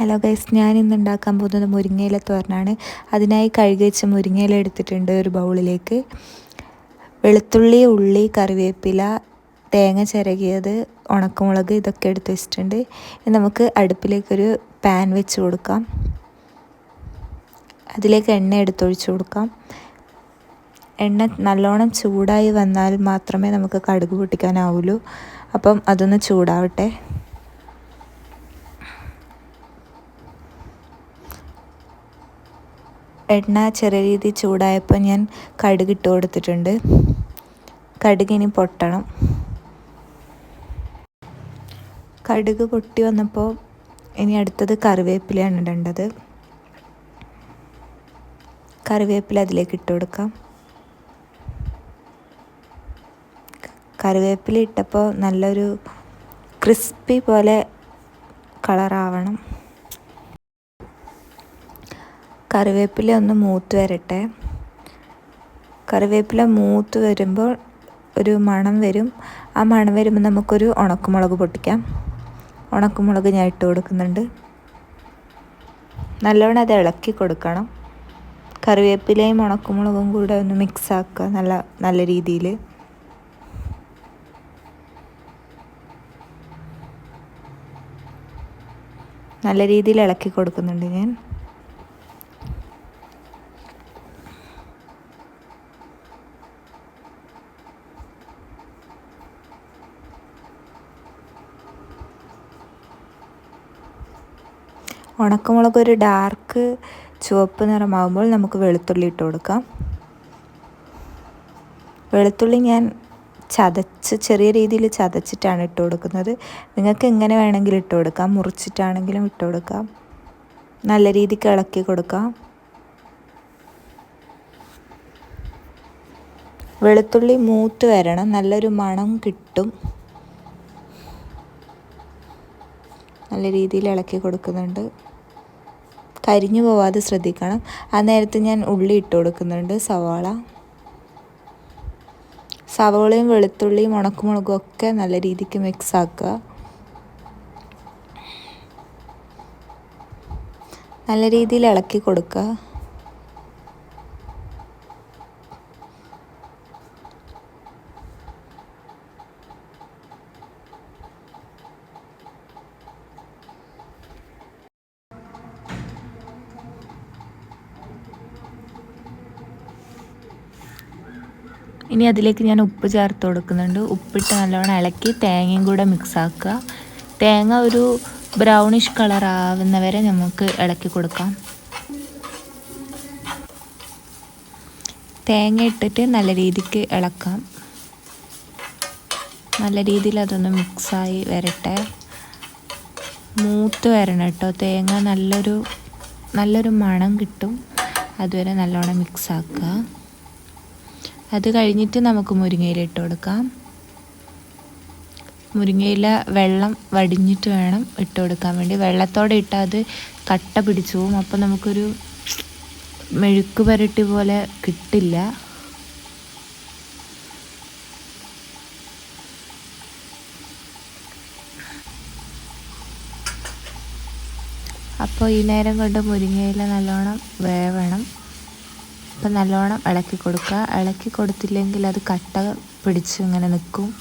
Hello guys ഞാൻ ഇന്ന് ഉണ്ടാക്കാൻ പോകുന്നത് മുരിങ്ങയില തോരനാണ്. അതിനായി കഴുകി വെച്ച മുരിങ്ങയില എടുത്തിട്ടുണ്ട് ഒരു ബൗളിലേക്ക്. വെളുത്തുള്ളി ഉള്ളി കറിവേപ്പില തേങ്ങ ചിരകിയത് ഉണക്കമുളക് ഇതൊക്കെ എടുത്ത് വെച്ചിട്ടുണ്ട്. നമുക്ക് അടുപ്പിലേക്കൊരു പാൻ വെച്ച് കൊടുക്കാം. അതിലേക്ക് എണ്ണ എടുത്തൊഴിച്ച് കൊടുക്കാം. എണ്ണ നല്ലോണം ചൂടായി വന്നാൽ മാത്രമേ നമുക്ക് കടുക് പൊട്ടിക്കാനാവുള്ളൂ. അപ്പം അതൊന്ന് ചൂടാവട്ടെ. എണ്ണ ചെറിയ രീതിയിൽ ചൂടായപ്പോൾ ഞാൻ കടുക് ഇട്ട് കൊടുത്തിട്ടുണ്ട്. കടുക് ഇനി പൊട്ടണം. കടുക് പൊട്ടി വന്നപ്പോൾ ഇനി അടുത്തത് കറിവേപ്പിലയാണ് ഇടേണ്ടത്. കറിവേപ്പില അതിലേക്ക് ഇട്ട് കൊടുക്കാം. കറിവേപ്പില ഇട്ടപ്പോൾ നല്ലൊരു ക്രിസ്പി പോലെ കളറാവണം. കറിവേപ്പില ഒന്ന് മൂത്ത് വരട്ടെ. കറിവേപ്പില മൂത്ത് വരുമ്പോൾ ഒരു മണം വരും. ആ മണം വരുമ്പോൾ നമുക്കൊരു ഉണക്കമുളക് പൊട്ടിക്കാം. ഉണക്കമുളക് ഞാൻ ഇട്ട് കൊടുക്കുന്നുണ്ട്. നല്ലവണ്ണം അത് ഇളക്കി കൊടുക്കണം. കറിവേപ്പിലയും ഉണക്കമുളകും കൂടെ ഒന്ന് മിക്സ് ആക്കുക നല്ല നല്ല രീതിയിൽ. നല്ല രീതിയിൽ ഇളക്കി കൊടുക്കുന്നുണ്ട് ഞാൻ. ഉണക്കമുളക് ഒരു ഡാർക്ക് ചുവപ്പ് നിറമാകുമ്പോൾ നമുക്ക് വെളുത്തുള്ളി ഇട്ട് കൊടുക്കാം. വെളുത്തുള്ളി ഞാൻ ചതച്ച് ചെറിയ രീതിയിൽ ചതച്ചിട്ടാണ് ഇട്ട് കൊടുക്കുന്നത്. നിങ്ങൾക്ക് എങ്ങനെ വേണമെങ്കിലും ഇട്ട് കൊടുക്കാം. മുറിച്ചിട്ടാണെങ്കിലും ഇട്ട് കൊടുക്കാം. നല്ല രീതിക്ക് ഇളക്കി കൊടുക്കാം. വെളുത്തുള്ളി മൂത്ത് വരണം. നല്ലൊരു മണം കിട്ടും. നല്ല രീതിയിൽ ഇളക്കി കൊടുക്കുന്നുണ്ട്. കരിഞ്ഞു പോവാതെ ശ്രദ്ധിക്കണം. ആ നേരത്ത് ഞാൻ ഉള്ളി ഇട്ട് കൊടുക്കുന്നുണ്ട് സവാള. സവാളയും വെളുത്തുള്ളിയും ഉണക്കമുളകും ഒക്കെ നല്ല രീതിക്ക് മിക്സ് ആക്കുക. നല്ല രീതിയിൽ ഇളക്കി കൊടുക്കുക. ഇനി അതിലേക്ക് ഞാൻ ഉപ്പ് ചേർത്ത് കൊടുക്കുന്നുണ്ട്. ഉപ്പിട്ട് നല്ലോണം ഇളക്കി തേങ്ങയും കൂടെ മിക്സ് ആക്കുക. തേങ്ങ ഒരു ബ്രൗണിഷ് കളർ ആവുന്ന വരെ നമുക്ക് ഇളക്കി കൊടുക്കാം. തേങ്ങ ഇട്ടിട്ട് നല്ല രീതിക്ക് ഇളക്കാം. നല്ല രീതിയിൽ അതൊന്ന് മിക്സായി വരട്ടെ. മൂത്ത് വരണം കേട്ടോ. തേങ്ങ നല്ലൊരു നല്ലൊരു മണം കിട്ടും. അതുവരെ നല്ലോണം മിക്സ് ആക്കുക. അത് കഴിഞ്ഞിട്ട് നമുക്ക് മുരിങ്ങയില ഇട്ട് കൊടുക്കാം. മുരിങ്ങയില വെള്ളം വടിഞ്ഞിട്ട് വേണം ഇട്ട് കൊടുക്കാൻ വേണ്ടി. വെള്ളത്തോടെ ഇട്ടാൽ അത് കട്ട പിടിച്ചു പോകും അപ്പോൾ നമുക്കൊരു മെഴുക്ക് പുരട്ടി പോലെ കിട്ടില്ല. അപ്പോൾ ഈ നേരം കൊണ്ട് മുരിങ്ങയില നല്ലോണം വേവണം. അപ്പം നല്ലോണം ഇളക്കി കൊടുക്കുക. ഇളക്കി കൊടുത്തില്ലെങ്കിൽ അത് കട്ട പിടിച്ച് ഇങ്ങനെ നിൽക്കും.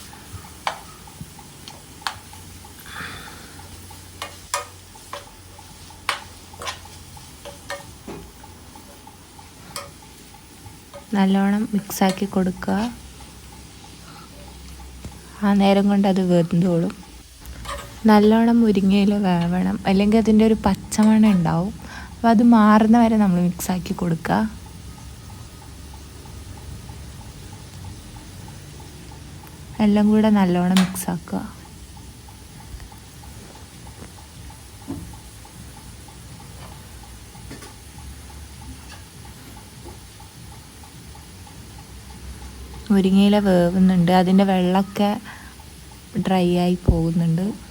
നല്ലോണം മിക്സാക്കി കൊടുക്കുക. ആ നേരം കൊണ്ട് അത് വെന്തോളും. നല്ലോണം മുരിങ്ങയിൽ വേവണം. അല്ലെങ്കിൽ അതിന്റെ ഒരു പച്ചമണം ഉണ്ടാവും. അപ്പോൾ അത് മാറുന്ന വരെ നമ്മൾ മിക്സാക്കി കൊടുക്കുക. എല്ലാം കൂടെ നല്ലോണം മിക്സ് ആക്കുക. മുരിങ്ങയില വേവുന്നുണ്ട്. അതിന്റെ വെള്ളമൊക്കെ ഡ്രൈ ആയി പോകുന്നുണ്ട്.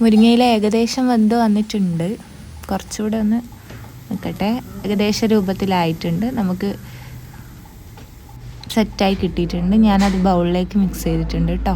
മുരിങ്ങയില ഏകദേശം വെന്ത് വന്നിട്ടുണ്ട്. കുറച്ചുകൂടെ ഒന്ന് നിൽക്കട്ടെ ഏകദേശ രൂപത്തിലായിട്ടുണ്ട്. നമുക്ക് സെറ്റായി കിട്ടിയിട്ടുണ്ട്. ഞാനത് ബൗളിലേക്ക് മിക്സ് ചെയ്തിട്ടുണ്ട് കേട്ടോ